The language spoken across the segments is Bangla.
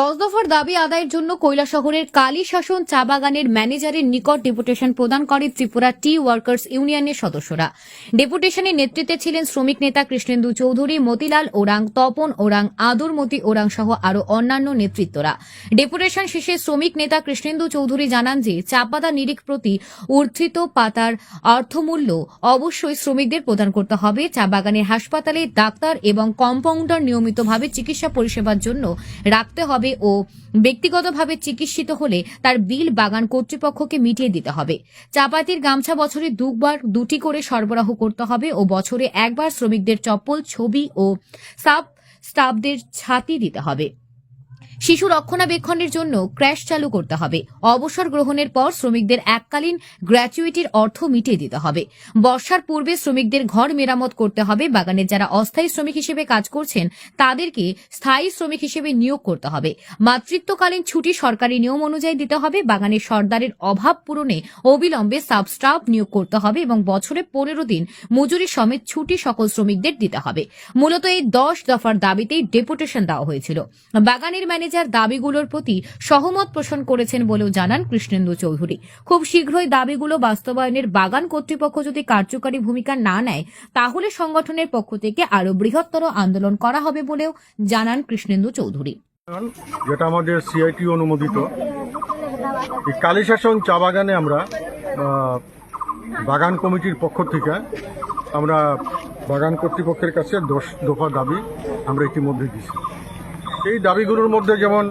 দশ দফার দাবি আদায়ের জন্য কৈলাসহরের কালী শাসন চা বাগানের ম্যানেজারের নিকট ডেপুটেশন প্রদান করে ত্রিপুরা টি ওয়ার্কার্স ইউনিয়নের সদস্যরা। ডেপুটেশনের নেতৃত্বে ছিলেন শ্রমিক নেতা কৃষ্ণেন্দু চৌধুরী, মতিলাল ওরাং, তপন ওরাং আদরমতি ওরাং সহ আরও অন্যান্য নেতৃত্বরা। ডেপুটেশন শেষে শ্রমিক নেতা কৃষ্ণেন্দু চৌধুরী জানান যে, চা পাতা নিরিখ প্রতি উর্থিত পাতার অর্থমূল্য অবশ্যই শ্রমিকদের প্রদান করতে হবে। চা বাগানের হাসপাতালে ডাক্তার এবং কম্পাউন্ডার নিয়মিতভাবে চিকিৎসা পরিষেবার জন্য রাখতে হবে। ও ব্যক্তিগতভাবে চিকিৎসিত হলে তার বিল বাগান কর্তৃপক্ষকে মিটিয়ে দিতে হবে। চাপাতির গামছা বছরে দুবার দুটি করে সরবরাহ করতে হবে ও বছরে একবার শ্রমিকদের চপ্পল, ছবি ও সাব স্টাফদের ছাতি দিতে হবে। শিশু রক্ষণাবেক্ষণের জন্য ক্র্যাশ চালু করতে হবে। অবসর গ্রহণের পর শ্রমিকদের এককালীন গ্র্যাচুইটির অর্থ মিটিয়ে দিতে হবে। বর্ষার পূর্বে শ্রমিকদের ঘর মেরামত করতে হবে। বাগানের যারা অস্থায়ী শ্রমিক হিসেবে কাজ করছেন, তাদেরকে স্থায়ী শ্রমিক হিসেবে নিয়োগ করতে হবে। মাতৃত্বকালীন ছুটি সরকারি নিয়ম অনুযায়ী দিতে হবে। বাগানের সর্দারের অভাব পূরণে অবিলম্বে সাবস্টাফ নিয়োগ করতে হবে এবং বছরে পনেরো দিন মজুরি সমেত ছুটি সকল শ্রমিকদের দিতে হবে। মূলত এই দশ দফার দাবিতেই ডেপুটেশন দেওয়া হয়েছিল। বাগানের ম্যানেজার দাবিগুলোর প্রতি সহমত পোষণ করেছেন বলেও জানান কৃষ্ণেন্দু চৌধুরী। খুব শীঘ্রই দাবিগুলো বাস্তবায়নের বাগান কর্তৃপক্ষ যদি কার্যকারী ভূমিকা না নেয়, তাহলে সংগঠনের পক্ষ থেকে আরও বৃহত্তর আন্দোলন করা হবে বলেও জানান কৃষ্ণেন্দু চৌধুরী। যেটা আমাদের সিআইটি অনুমোদিত। কালীশাসন চা বাগানে আমরা বাগান কমিটির পক্ষ থেকে আমরা বাগান কর্তৃপক্ষের কাছে দশ দফা দাবি আমরা ইতিমধ্যে দিছি এই দাবিগুলোর মধ্যে যেমন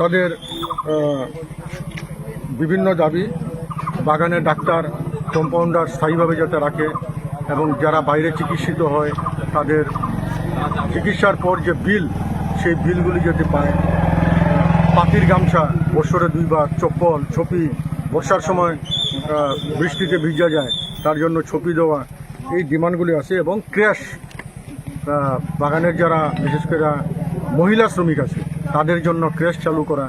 তাদের বিভিন্ন দাবি, বাগানের ডাক্তার, কম্পাউন্ডার স্থায়ীভাবে যাতে রাখে এবং যারা বাইরে চিকিৎসিত হয়, তাদের চিকিৎসার পর যে বিল, সেই বিলগুলি যাতে পায়। পাতির গামছা, বছরে দুইবার, চপ্পল ছপি বর্ষার সময় বৃষ্টিতে ভিজা যায়, তার জন্য ছপি দেওয়া, এই ডিমান্ডগুলি আছে এবং ক্র্যাশ বাগানের যারা, বিশেষ করে মহিলা শ্রমিক আছে, তাদের জন্য ক্র্যাশ চালু করা,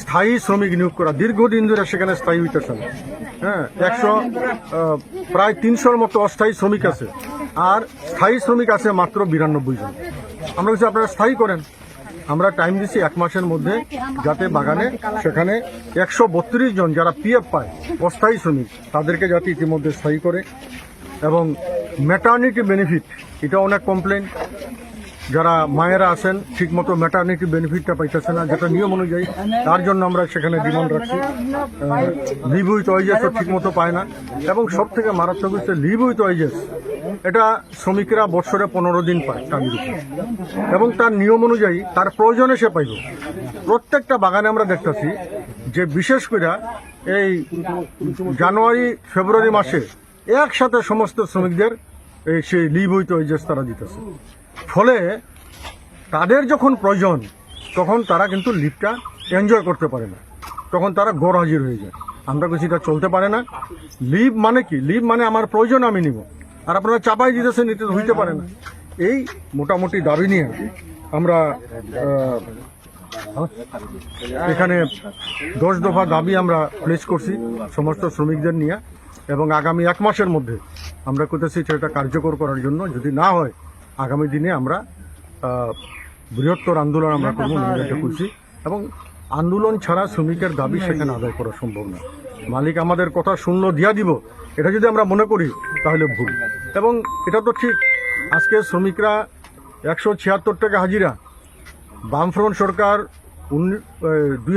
স্থায়ী শ্রমিক নিয়োগ করা, দীর্ঘদিন ধরে সেখানে স্থায়ী হইতেছে না হ্যাঁ একশো প্রায় তিনশোর মতো অস্থায়ী শ্রমিক আছে, আর স্থায়ী শ্রমিক আছে মাত্র বিরানব্বই জন। আমরা বলছি, আপনারা স্থায়ী করেন। আমরা টাইম দিচ্ছি এক মাসের মধ্যে যাতে বাগানে সেখানে একশো বত্রিশ জন যারা পিএফ পায়, অস্থায়ী শ্রমিক, তাদেরকে যাতে ইতিমধ্যে স্থায়ী করে। এবং ম্যাটার্নিটি বেনিফিট এটা অনেক কমপ্লেন যারা মায়েরা আছেন, ঠিকমতো ম্যাটার্নিটি বেনিফিটটা পাইতেছে না, যেটা নিয়ম অনুযায়ী, তার জন্য আমরা সেখানে ডিমান্ড রাখছি। লিভ উইথ ওয়েজেসও ঠিকমতো পায় না। এবং সব থেকে মারাত্মক হচ্ছে লিভ উইথ ওয়েজেস এটা শ্রমিকরা বছরে পনেরো দিন পায় উপর এবং তার নিয়ম অনুযায়ী তার প্রয়োজনে সে পাইব প্রত্যেকটা বাগানে আমরা দেখতেছি যে বিশেষ করে এই জানুয়ারি, ফেব্রুয়ারি মাসে একসাথে সমস্ত শ্রমিকদের এই সেই লিভ উইথ ওয়েজেস তারা দিতেছে। ফলে তাদের যখন প্রয়োজন, তখন তারা কিন্তু লিভটা এনজয় করতে পারে না। তখন তারা গড় হাজির হয়ে যায়। আমরা কিছু এটা চলতে পারে না। লিভ মানে কি? লিভ মানে আমার প্রয়োজন, আমি নিব। আর আপনারা চাপাই দিতেছেন নিতে হইতে পারে না। এই মোটামুটি দাবি নিয়ে আমরা এখানে দশ দফা দাবি আমরা প্লেস করছি সমস্ত শ্রমিকদের নিয়ে। এবং আগামী এক মাসের মধ্যে আমরা করতেছি সেটা কার্যকর করার জন্য। যদি না হয় আগামী দিনে আমরা বৃহত্তর আন্দোলন আমরা করব নির্ধারিত করছি। এবং আন্দোলন ছাড়া শ্রমিকের দাবি সেখানে আদায় করা সম্ভব না। মালিক আমাদের কথা শূন্য দিয়া দিব, এটা যদি আমরা মনে করি, তাহলে ভুল। এবং এটা তো ঠিক, আজকে শ্রমিকরা একশো ছিয়াত্তর টাকা হাজিরা। বামফ্রন্ট সরকার দুই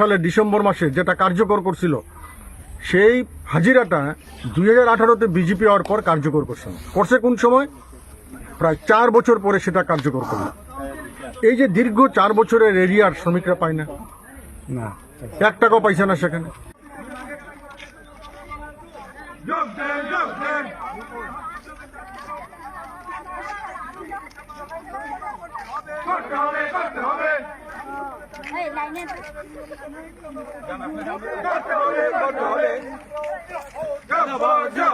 সালের ডিসেম্বর মাসে যেটা কার্যকর করছিল, সেই হাজিরাটা দুই হাজার আঠারোতে বিজেপি হওয়ার পর কার্যকর করছে করছে কোন সময়? প্রায় চার বছর পরে সেটা কার্যকর করল। এই যে দীর্ঘ চার বছরের এরিয়ার শ্রমিকরা পায় না। না। এক টাকাও পাইছে না সেখানে। এই লাইনে যে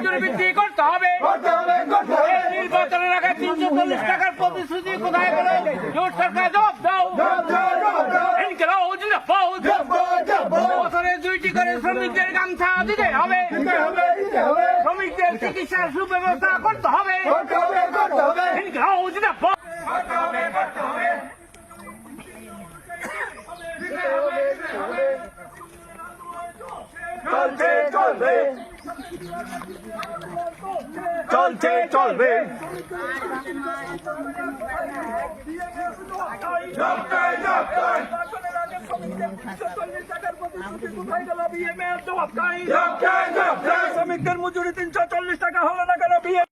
মজুরি বৃদ্ধি করতে হবে। নির্বাচনের আগে তিনশো চল্লিশ টাকার প্রতিশ্রুতি কোথায় গেল? জোট সরকার জবাব দাও। চিকিৎসার সুব্যবস্থা করতে হবে। চলছে চলবে। চলছে চলবে। শ্রমিকদের মজুরি তিনশো চল্লিশ টাকা হলো না কেন বিয়ে?